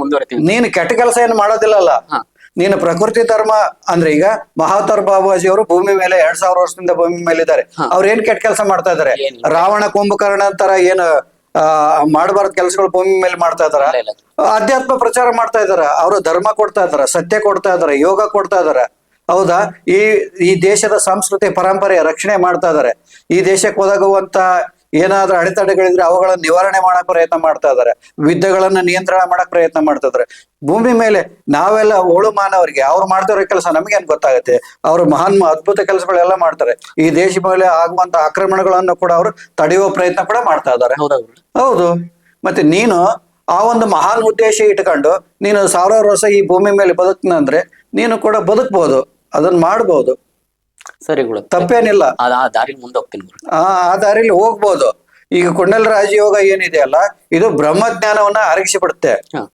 ಮುಂದುವರಿತೀವಿ. ನೀನು ಕೆಟ್ಟ ಕೆಲಸ ಏನು ಮಾಡೋದಿಲ್ಲಲ್ಲ. ಅಲ್ಲ ನೀನು ಪ್ರಕೃತಿ ಧರ್ಮ ಅಂದ್ರೆ ಈಗ ಮಹಾತರ್ ಬಾಬಾಜಿ ಅವರು ಭೂಮಿ ಮೇಲೆ ಎರಡ್ ಸಾವಿರ ವರ್ಷದಿಂದ ಭೂಮಿ ಮೇಲೆ ಇದ್ದಾರೆ. ಅವ್ರ ಏನ್ ಕೆಟ್ಟ ಕೆಲಸ ಮಾಡ್ತಾ ಇದಾರೆ ರಾವಣ ಕುಂಭಕರ್ಣ ತರ ಏನು ಆ ಮಾಡಬಾರ್ದ ಕೆಲಸಗಳು ಭೂಮಿ ಮೇಲೆ ಮಾಡ್ತಾ ಇದಾರ. ಅಧ್ಯಾತ್ಮ ಪ್ರಚಾರ ಮಾಡ್ತಾ ಇದಾರ ಅವರು ಧರ್ಮ ಕೊಡ್ತಾ ಇದಾರ ಸತ್ಯ ಕೊಡ್ತಾ ಇದಾರ ಯೋಗ ಕೊಡ್ತಾ ಇದಾರ ಹೌದಾ? ಈ ಈ ದೇಶದ ಸಂಸ್ಕೃತಿ ಪರಂಪರೆಯ ರಕ್ಷಣೆ ಮಾಡ್ತಾ ಇದಾರೆ ಈ ದೇಶಕ್ಕೆ ಒದಗುವಂತ ಏನಾದ್ರೂ ಅಡೆತಡೆಗಳಿದ್ರೆ ಅವುಗಳನ್ನ ನಿವಾರಣೆ ಮಾಡಕ್ ಪ್ರಯತ್ನ ಮಾಡ್ತಾ ಇದಾರೆ ವಿದ್ಯೆಗಳನ್ನ ನಿಯಂತ್ರಣ ಮಾಡಕ್ ಪ್ರಯತ್ನ ಮಾಡ್ತಾ ಇದಾರೆ ಭೂಮಿ ಮೇಲೆ ನಾವೆಲ್ಲ ಓಳು ಮಾನವರಿಗೆ ಅವ್ರು ಮಾಡ್ತಿರೋ ಕೆಲಸ ನಮಗೇನ್ ಗೊತ್ತಾಗುತ್ತೆ? ಅವರು ಮಹಾನ್ ಅದ್ಭುತ ಕೆಲಸಗಳೆಲ್ಲ ಮಾಡ್ತಾರೆ. ಈ ದೇಶ ಮೇಲೆ ಆಗುವಂತ ಆಕ್ರಮಣಗಳನ್ನು ಕೂಡ ಅವರು ತಡೆಯುವ ಪ್ರಯತ್ನ ಕೂಡ ಮಾಡ್ತಾ ಇದಾರೆ ಹೌದಾ. ಮತ್ತೆ ನೀನು ಆ ಒಂದು ಮಹಾನ್ ಉದ್ದೇಶ ಇಟ್ಕೊಂಡು ನೀನು ಸಾವಿರಾರು ವರ್ಷ ಈ ಭೂಮಿ ಮೇಲೆ ಬದುಕ್ನಂದ್ರೆ ನೀನು ಕೂಡ ಬದುಕ್ಬಹುದು ಅದನ್ನ ಮಾಡ್ಬೋದು. ಸರಿ ಗುರು. ತಪ್ಪೇನಿಲ್ಲ. ಆ ಆ ದಾರಿಲಿ ಮುಂದೆ ಹೋಗ್ತೀನಿ ಗುರು. ಆ ಆ ದಾರಿಲಿ ಹೋಗ್ಬೋದು. ಈಗ ಕುಂಡಲ ರಾಜಯೋಗ ಏನಿದೆ ಅಲ್ಲ ಇದು ಬ್ರಹ್ಮಜ್ಞಾನವನ್ನ ಅರಗಿಸಿ ಬಿಡುತ್ತೆ. ಹಾ.